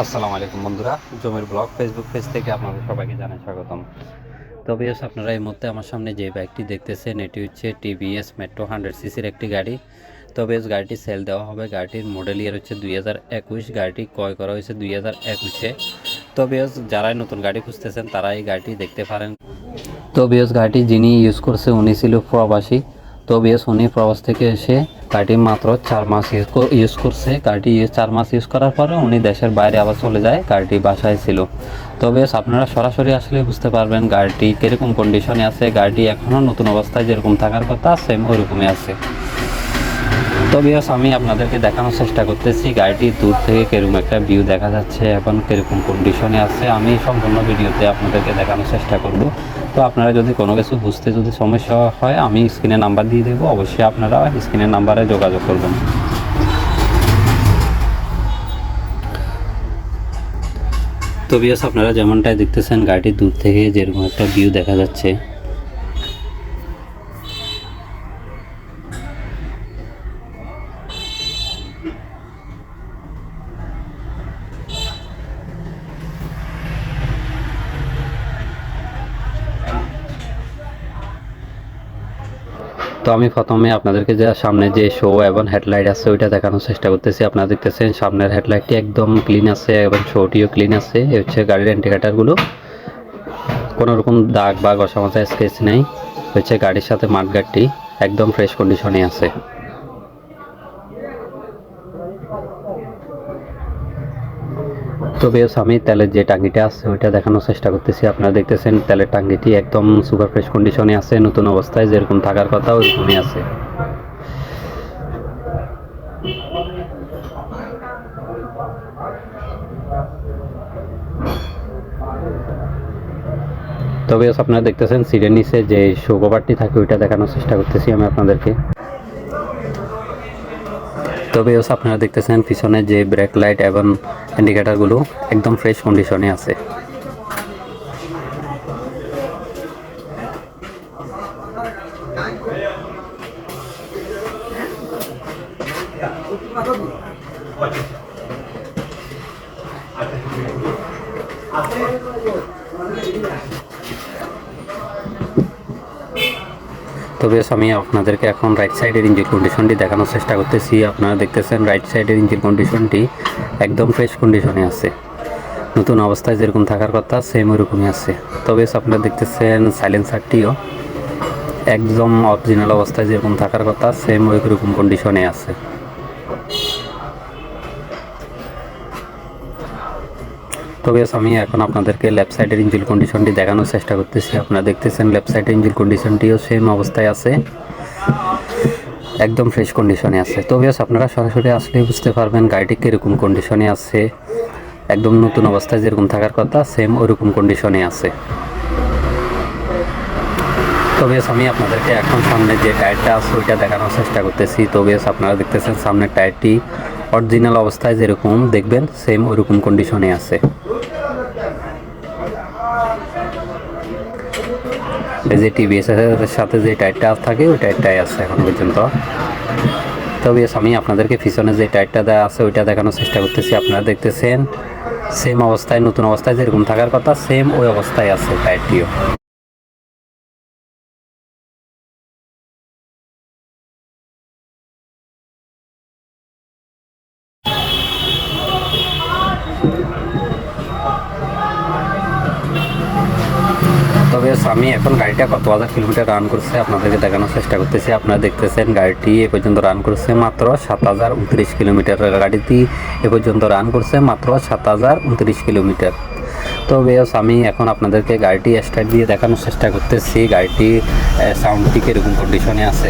আসসালামু আলাইকুম বন্ধুরা, জমির ব্লগ ফেসবুক পেজ থেকে আপনাদের সবাইকে জানাই স্বাগতম। তবে এস আপনারা এই মুহূর্তে আমার সামনে যে বাইকটি দেখতেছেন, এটি হচ্ছে টিভিএস মেট্রো হান্ড্রেড সিসির একটি গাড়ি। তবে এস গাড়িটি সেল দেওয়া হবে। গাড়িটির মডেল ইয়ার হচ্ছে দুই হাজার একুশ। গাড়িটি ক্রয় করা হয়েছে দুই হাজার একুশে। তবে এস যারাই নতুন গাড়ি খুঁজতেছেন তারা এই গাড়িটি দেখতে পারেন। তবে এস গাড়িটি যিনি ইউজ করছে, উনি ছিল প্রবাসী। তো বেশ উনি প্রবাস থেকে এসে গাড়ি মাত্র চার মাস ইউজ ইউজ করছে। ইউজ- চার মাস ইউজ করার পরে উনি দেশের বাইরে আবার চলে যায় গাড়িটি বাসায় ছিল। তবে আপনারা সরাসরি আসলে বুঝতে পারবেন গাড়িটি কীরকম কন্ডিশনে আছে গাড়িটি এখনও নতুন অবস্থায় যেরকম থাকার কথা সেম ওরকমই আছে। তো বিয়াস আমি আপনাদেরকে দেখানোর চেষ্টা করতেছি গাড়িটি দূর থেকে কীরকম একটা ভিউ দেখা যাচ্ছে এখন কীরকম কন্ডিশনে আছে। আমি সম্পূর্ণ ভিডিওতে আপনাদেরকে দেখানোর চেষ্টা করব। তো আপনারা যদি কোনো কিছু বুঝতে যদি সমস্যা হয়, আমি স্ক্রিনে নাম্বার দিয়ে দেবো। অবশ্যই আপনারা স্ক্রিনের নাম্বারে যোগাযোগ করবেন। তো বিয়াস আপনারা যেমনটাই দেখতেছেন গাড়িটি দূর থেকে যেরকম একটা ভিউ দেখা যাচ্ছে। তো আমি প্রথমে আপনাদেরকে যে সামনে যে শো এবং হেডলাইট আছে, ওইটা দেখানোর চেষ্টা করতেছি। আপনারা দেখতেছেন সামনের হেডলাইটটি একদম ক্লিন আছে এবং শোটিও ক্লিন আছে। এ হচ্ছে গাড়ির ইন্ডিকেটারগুলো কোনো রকম দাগ বা ঘষা স্কেচ নেই। হচ্ছে গাড়ির সাথে মাঠগাটটি একদম ফ্রেশ কন্ডিশনে আছে। তো আমি তেলের যে টাঙ্গিটা আছে ওইটা দেখানোর চেষ্টা করতেছি। আপনারা দেখতেছেন তেলের টাঙ্গিটি একদম সুপার ফ্রেশ কন্ডিশনে আছে, নতুন অবস্থায় যেরকম থাকার কথা ওইরকমই আছে। তবে আপনারা দেখতেছেন সিটের নিচে যে শো কভারটি থাকে, ওইটা দেখানোর চেষ্টা করতেছি আমি আপনাদেরকে। তবে হচ্ছে আপনারা দেখতেছেন পিছনে যে ব্রেক লাইট এবং ইন্ডিকেটারগুলো একদম ফ্রেশ কন্ডিশনে আছে। তবে আমি আপনাদেরকে এখন রাইট সাইডের ইঞ্জিন কন্ডিশনটি দেখানোর চেষ্টা করতেছি। আপনারা দেখতেছেন রাইট সাইডের ইঞ্জিন কন্ডিশনটি একদম ফ্রেশ কন্ডিশনে আছে। নতুন অবস্থায় যেরকম থাকার কথা সেম ওরকমই আছে। তবে আপনারা দেখতেছেন সাইলেন্সারটিও একদম অরিজিনাল অবস্থায় যেরকম থাকার কথা সেম ওই রকম কন্ডিশনে আছে। তবে আমি এখন আপনাদেরকে লেফট সাইডের ইঞ্জিন কন্ডিশনটি দেখানোর চেষ্টা করতেছি। আপনারা দেখতেছেন লেফট সাইডের ইঞ্জিন কন্ডিশনটিও সেম অবস্থায় আছে। একদম ফ্রেশ কন্ডিশনে আছে। তবে আপনারা সরাসরি আসলে বুঝতে পারবেন গাড়িটি কীরকম কন্ডিশনে আছে। একদম নতুন অবস্থায় যেরকম থাকার কথা সেম ওরকম কন্ডিশনে আছে। তবে আমি আপনাদেরকে এখন সামনে যে টায়ারটা আছে, ওইটা দেখানোর চেষ্টা করতেছি। তবে আপনারা দেখতেছেন সামনের টায়ারটি অরিজিনাল অবস্থায় যেরকম, দেখবেন সেম ওরকম কন্ডিশনে আছে। যে টিভিএস এর সাথে যে টায়ারটা থাকে, ওই টাইটটাই আছে এখন পর্যন্ত। তবে আমি আপনাদেরকে পিছনে যে টাইটটা দেওয়া আছে, ওইটা দেখানোর চেষ্টা করতেছি। আপনারা দেখতেছেন সেম অবস্থায়, নতুন অবস্থায় যেরকম থাকার কথা সেম ওই অবস্থায় আছে টায়ারটিও তবে আমি এখন গাড়িটা কত হাজার কিলোমিটার রান করছে, আপনাদেরকে দেখানোর চেষ্টা করতেছি। আপনারা দেখতেছেন গাড়িটি এ পর্যন্ত রান করছে মাত্র সাত হাজার উনত্রিশ কিলোমিটার। গাড়িটি এ পর্যন্ত রান করছে মাত্র সাত হাজার উনত্রিশ কিলোমিটার। তো বেশ আমি এখন আপনাদেরকে গাড়িটি স্টার্ট দিয়ে দেখানোর চেষ্টা করতেছি। গাড়িটি সাউন্ডটি কীরকম কন্ডিশনে আছে।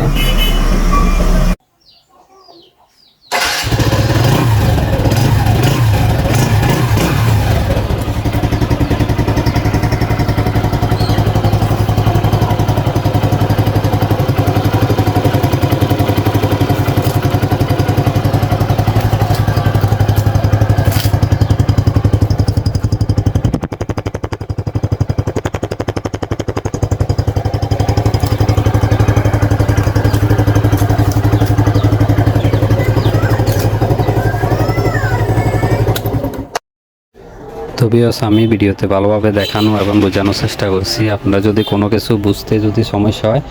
তো আমি ভিডিওতে ভালোভাবে দেখানো এবং বোঝানোর চেষ্টা করছি। আপনারা যদি কোনো কিছু বুঝতে যদি সমস্যা হয়,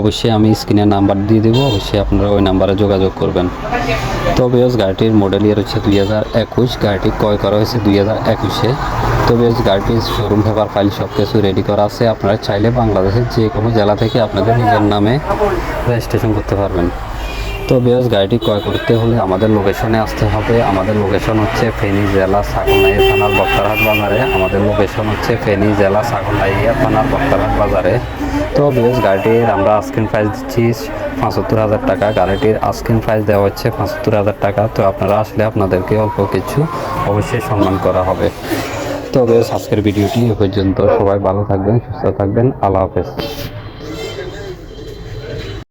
অবশ্যই আমি স্ক্রিনে নাম্বার দিয়ে দেবো। অবশ্যই আপনারা ওই নাম্বারে যোগাযোগ করবেন। তো গাড়িটির মডেল ইয়ার হচ্ছে দুই হাজার একুশ। গাড়িটি ক্রয় করা হয়েছে দুই হাজার একুশে। তো বিয়স গাড়িটির শোরুম পেপার ফাইল সব কিছু রেডি করা আছে। আপনারা চাইলে বাংলাদেশের যে কোনো জেলা থেকে আপনাদের নিজের নামে রেজিস্ট্রেশন করতে পারবেন। তো বেশ গাড়িটি ক্রয় করতে হলে আমাদের লোকেশনে আসতে হবে। আমাদের লোকেশন হচ্ছে ফেনী জেলা সাগরনাইয়া থানার বক্তারহাট বাজারে। আমাদের লোকেশন হচ্ছে ফেনী জেলা সাগরনাইয়া থানার বক্তারহাট বাজারে। তো বেশ গাড়িটির আমরা আস্কিন প্রাইস দিচ্ছি পঁচাত্তর হাজার টাকা। গাড়িটির আস্কিন প্রাইস দেওয়া হচ্ছে পঁচাত্তর হাজার টাকা। তো আপনারা আসলে আপনাদেরকে অল্প কিছু অবশ্যই সম্মান করা হবে। তো বেশ আজকের ভিডিওটি এ পর্যন্ত। সবাই ভালো থাকবেন, সুস্থ থাকবেন। আল্লাহ হাফেজ।